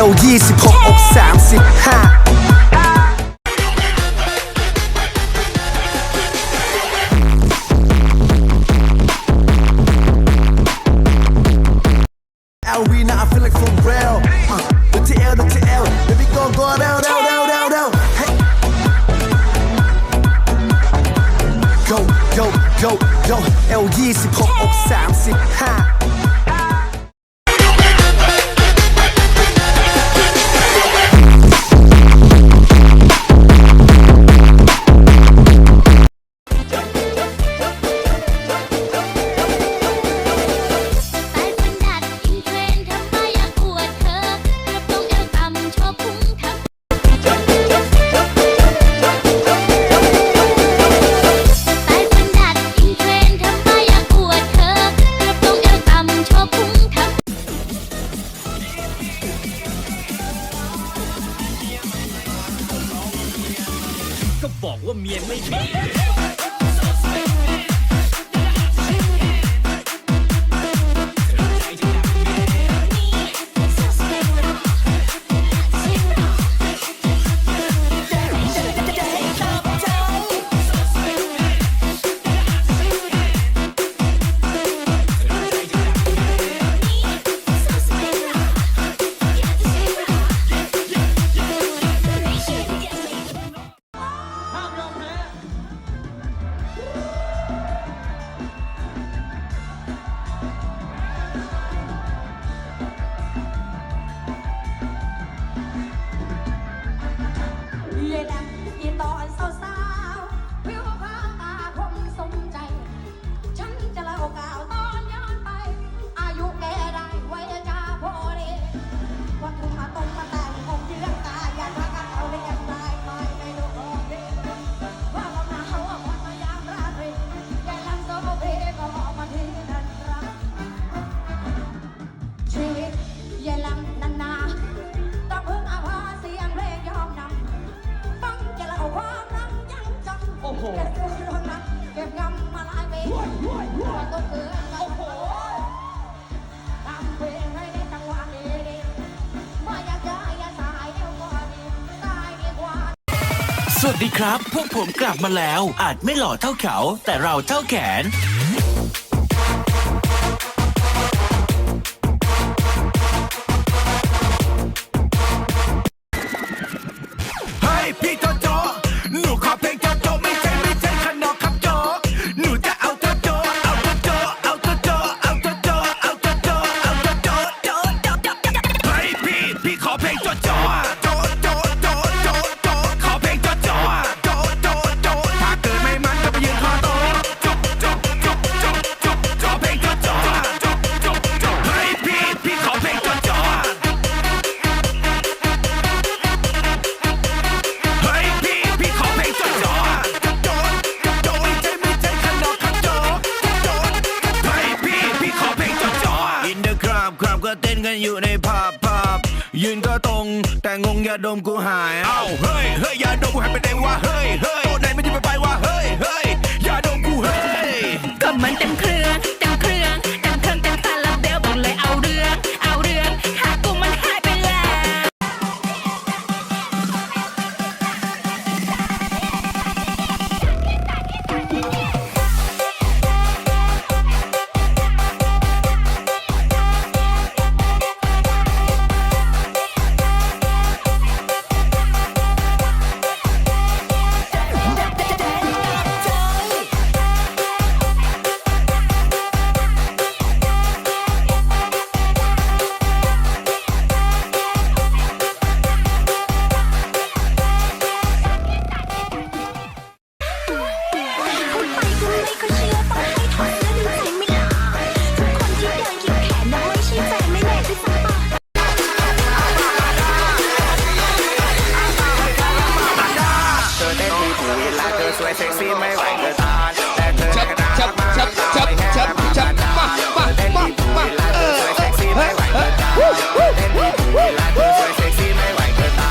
L 26 อก35โยโยโย L 26 อก35 สวัสดีครับ พวกผมกลับมาแล้ว อาจไม่หล่อเท่าเขา แต่เราเท่าแขน กันอยู่ในภาพภาพยืนก็ตรง แต่งงยาดมกูหาย เอ้าเฮ้ยเฮ้ยยาดมกูหายไปแดงว่าเฮ้ยเไม่เซ็กซี่ไม่ไหวเธอตาแต่เธอก็น่ารักมากตาไม่แห้ากตาเต้นดบุาเธอสวยเซ็กซี่ไม่ไหวเธอตา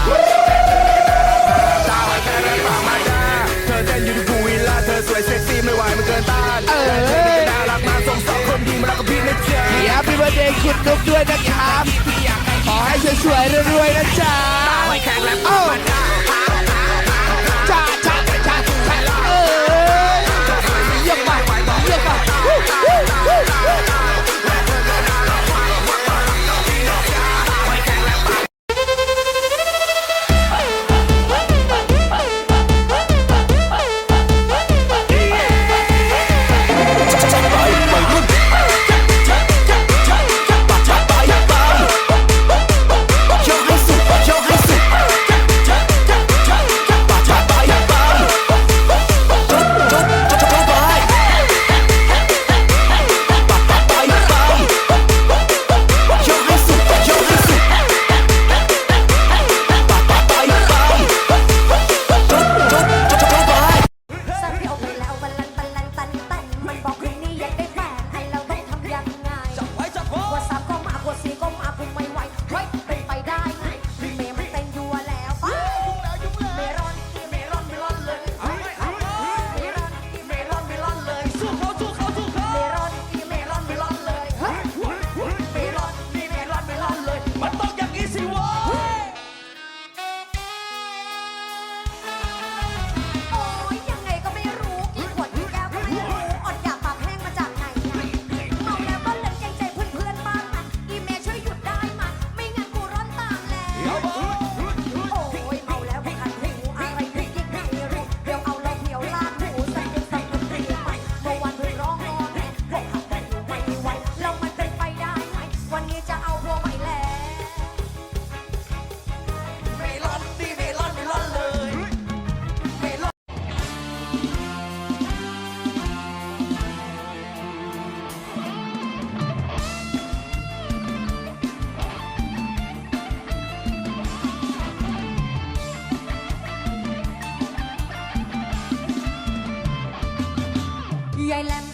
เธอกไม่ตาไวแค่นั้ฟังมาจ้าเธอเต้นอยู่ที่บุรีลาเธอสวยเซ็กซี่ไม่ไหวมันเกินต้านแต่เธอก็น่รักมากสงสารคนดีมารักกับพี่นะจ๊ะ แฮปปี้วันเดย์คุณนุ๊กด้วยนะครับ ขอให้สวยๆรวยๆนะจ๊ะ ตาไว้แข่งและปามา ยายแหลม